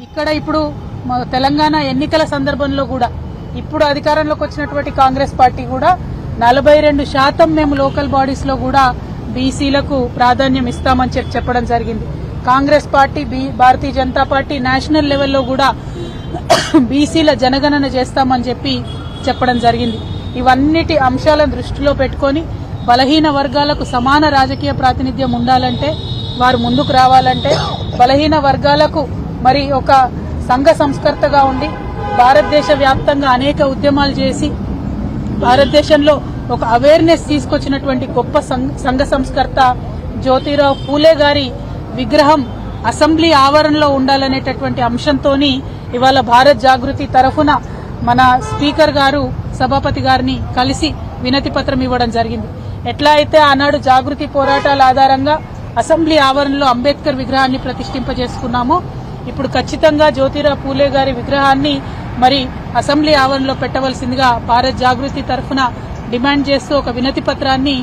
ఇక్కడ ఇప్పుడు తెలంగాణ ఎన్నికల సందర్భంలో కూడా ఇప్పుడు అధికారంలోకి వచ్చినటువంటి కాంగ్రెస్ పార్టీ కూడా నలభై రెండు శాతం మేము లోకల్ బాడీస్లో కూడా బీసీలకు ప్రాధాన్యం ఇస్తామని చెప్పి చెప్పడం జరిగింది. Congress party B- Bharatiya Janata party national లెవెల్లో కూడా బీసీల జనగణన చేస్తామని చెప్పి చెప్పడం జరిగింది. ఇవన్నిటి అంశాలను దృష్టిలో పెట్టుకొని బలహీన వర్గాలకు సమాన రాజకీయ ప్రాతినిధ్యం ఉండాలంటే వారు ముందుకు రావాలంటే బలహీన వర్గాలకు మరి ఒక సంఘ సంస్కర్తగా ఉండి భారతదేశ వ్యాప్తంగా అనేక ఉద్యమాలు చేసి భారతదేశంలో ఒక అవేర్నెస్ తీసుకొచ్చినటువంటి గొప్ప సంఘ- సంఘ సంస్కర్త జ్యోతిరావు పూలే గారి విగ్రహం అసెంబ్లీ ఆవరణలో ఉండాలనేటటువంటి అంశంతోని ఇవాళ భారత్ జాగృతి తరఫున మన స్పీకర్ గారు సభాపతి గారిని కలిసి వినతి పత్రం ఇవ్వడం జరిగింది. ఎట్లా అయితే ఆనాడు జాగృతి పోరాటాల ఆధారంగా అసెంబ్లీ ఆవరణలో అంబేద్కర్ విగ్రహాన్ని ప్రతిష్ఠింపజేసుకున్నామో ఇప్పుడు ఖచ్చితంగా జ్యోతిరావు పూలే గారి విగ్రహాన్ని మరి అసెంబ్లీ ఆవరణలో పెట్టవలసిందిగా భారత్ జాగృతి తరఫున డిమాండ్ చేస్తూ ఒక వినతి పత్రాన్ని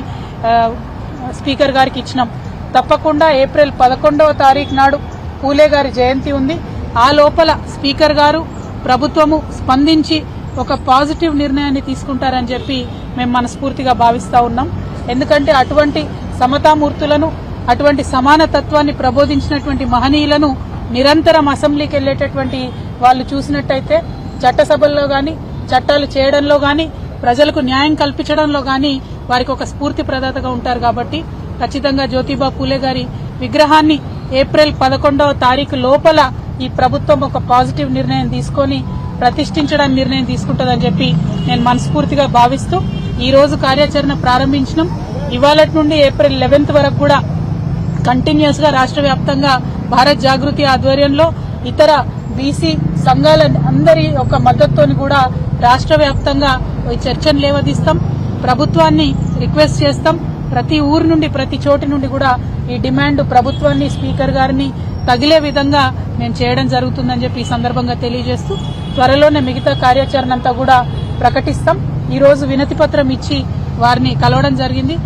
స్పీకర్ గారికి ఇచ్చినాం. తప్పకుండా ఏప్రిల్ పదకొండవ తారీఖు నాడు పూలే గారి జయంతి ఉంది. ఆ లోపల స్పీకర్ గారు ప్రభుత్వము స్పందించి ఒక పాజిటివ్ నిర్ణయాన్ని తీసుకుంటారని చెప్పి మేము మనస్ఫూర్తిగా భావిస్తూ ఉన్నాం. ఎందుకంటే అటువంటి సమతామూర్తులను అటువంటి సమానతత్వాన్ని ప్రబోధించినటువంటి మహనీయులను నిరంతరం అసెంబ్లీకి వెళ్ళేటటువంటి వాళ్ళు చూసినట్టయితే చట్టసభల్లో గాని చట్టాలు చేయడంలో గాని ప్రజలకు న్యాయం కల్పించడంలో గాని వారికి ఒక స్ఫూర్తి ప్రదాతగా ఉంటారు కాబట్టి ఖచ్చితంగా జ్యోతిబా పూలే గారి విగ్రహాన్ని ఏప్రిల్ పదకొండవ తారీఖు లోపల ఈ ప్రభుత్వం ఒక పాజిటివ్ నిర్ణయం తీసుకొని ప్రతిష్ఠించడానికి నిర్ణయం తీసుకుంటుందని చెప్పి నేను మనస్ఫూర్తిగా భావిస్తూ ఈ రోజు కార్యాచరణ ప్రారంభించడం ఇవాళ నుండి ఏప్రిల్ లెవెన్త్ వరకు కూడా కంటిన్యూస్గా రాష్ట్ర వ్యాప్తంగా భారత్ జాగృతి ఆధ్వర్యంలో ఇతర బీసీ సంఘాల అందరి ఒక మద్దతుతో కూడా రాష్ట్ర వ్యాప్తంగా ఈ చర్చను లేవదీస్తాం. ప్రభుత్వాన్ని రిక్వెస్ట్ చేస్తాం. ప్రతి ఊరు నుండి ప్రతి చోటు నుండి కూడా ఈ డిమాండ్ ప్రభుత్వాన్ని స్పీకర్ గారిని తగిలే విధంగా మేము చేయడం జరుగుతుందని చెప్పి ఈ సందర్భంగా తెలియజేస్తూ త్వరలోనే మిగతా కార్యాచరణ అంతా కూడా ప్రకటిస్తాం. ఈ రోజు ఇచ్చి వారిని కలవడం జరిగింది.